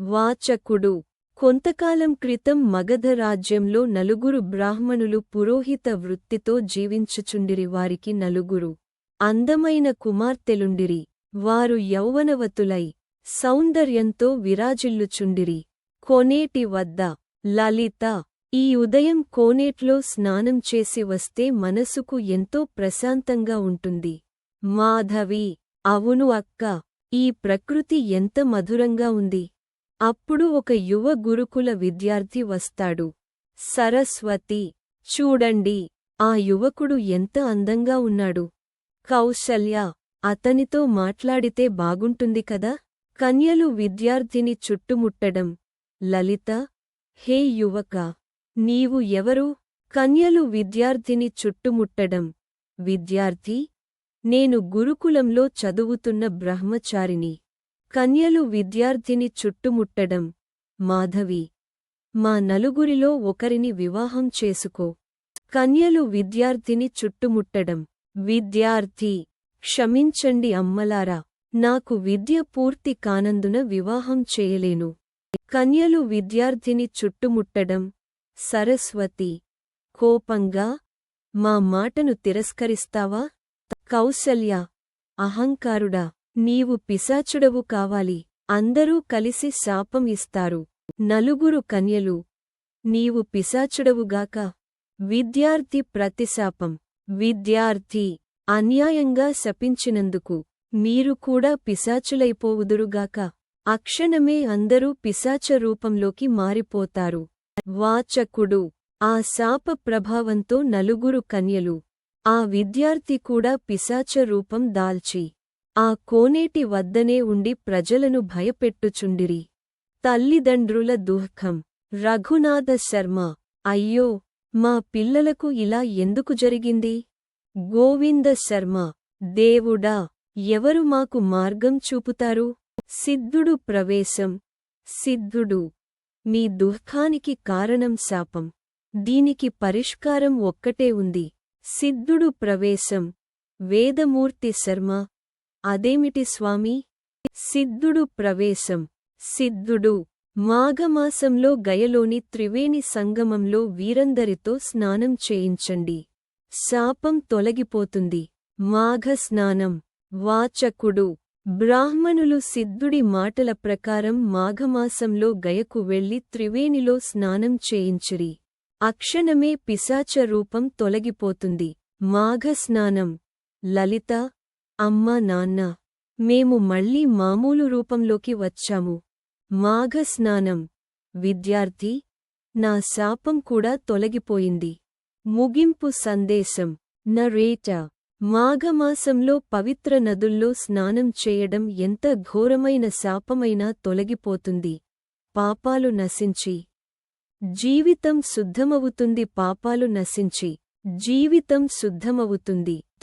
వాచకుడు. కొంతకాలం క్రితం మగధ రాజ్యంలో నలుగురు బ్రాహ్మణులు పురోహిత వృత్తితో జీవించుచుండిరి. వారికి నలుగురు అందమైన కుమార్తెలుండిరి. వారు యౌవనవతులై సౌందర్యంతో విరాజిల్లుచుండిరి. కోనేటి వద్ద లలిత ఈ ఉదయం కోనేట్లో స్నానం చేసి వస్తే మనసుకు ఎంతో ప్రశాంతంగా ఉంటుంది. మాధవి అవును అక్క ఈ ప్రకృతి ఎంత మధురంగా ఉంది. అప్పుడు ఒక యువ గురుకుల విద్యార్థి వస్తాడు. సరస్వతి చూడండి ఆ యువకుడు ఎంత అందంగా ఉన్నాడు. కౌశల్య అతనితో మాట్లాడితే బాగుంటుంది కదా? కన్యలు విద్యార్థిని చుట్టుముట్టడం. లలిత హే యువక నీవు ఎవరు? కన్యలు విద్యార్థిని చుట్టుముట్టడం. విద్యార్థి నేను గురుకులంలో చదువుతున్న బ్రహ్మచారిని కన్యలు విద్యార్థిని చుట్టుముట్టడం. మాధవి మా నలుగురిలో ఒకరిని వివాహం చేసుకో. కన్యలు విద్యార్థిని చుట్టుముట్టడం. విద్యార్థి క్షమించండి అమ్మలారా. నాకు విద్య పూర్తి కానందున వివాహం చేయలేను. కన్యలు విద్యార్థిని చుట్టుముట్టడం. సరస్వతి కోపంగా మా మాటను తిరస్కరిస్తావా? కౌసల్య అహంకారుడా. నీవు పిశాచుడవు కావాలి. అందరూ కలిసి శాపం ఇస్తారు. నలుగురు కన్యలు నీవు పిశాచుడవుగాక విద్యార్థి ప్రతిశాపం విద్యార్థి అన్యాయంగా శపించినందుకు మీరు కూడా పిశాచులైపోవుదురుగాక అక్షణమే అందరూ పిశాచ రూపంలోకి మారిపోతారు. వాచకుడు ఆ శాప ప్రభావంతో నలుగురు కన్యలు ఆ విద్యార్థి కూడా పిశాచ రూపం దాల్చి ఆ కోనేటి వద్దనే ఉండి ప్రజలను భయపెట్టుచుండిరి. తల్లిదండ్రుల దుఃఖం. రఘునాథ శర్మ అయ్యో మా పిల్లలకు ఇలా ఎందుకు జరిగింది? గోవింద శర్మ దేవుడా ఎవరు మాకు మార్గం చూపుతారు? సిద్ధుడు ప్రవేశం. సిద్ధుడు మీ దుఃఖానికి కారణం శాపం. దీనికి పరిష్కారం ఒక్కటే ఉంది. సిద్ధుడు ప్రవేశం. వేదమూర్తి శర్మ అదేమిటి స్వామి? సిద్ధుడు ప్రవేశం. సిద్ధుడు మాఘమాసంలో గయలోని త్రివేణి సంగమంలో వీరందరితో స్నానం చేయించండి. శాపం తొలగిపోతుంది. మాఘ స్నానం వాచకుడు. బ్రాహ్మణులు సిద్ధుడి మాటల ప్రకారం మాఘమాసంలో గయకు వెళ్ళి త్రివేణిలో స్నానం చేయించిరి. అక్షణమే పిశాచ రూపం తొలగిపోతుంది. మాఘ స్నానం లలిత అమ్మ నాన్న మేము మళ్ళీ మామూలు రూపంలోకి వచ్చాము. మాఘ స్నానం విద్యార్థి నా శాపం కూడా తొలగిపోయింది. ముగింపు సందేశం. నరేట. మాఘమాసంలో పవిత్ర నదుల్లో స్నానం చేయడం ఎంత ఘోరమైన శాపమైనా తొలగిపోతుంది. పాపాలు నశించి. జీవితం శుద్ధమవుతుంది పాపాలు నశించి. జీవితం శుద్ధమవుతుంది.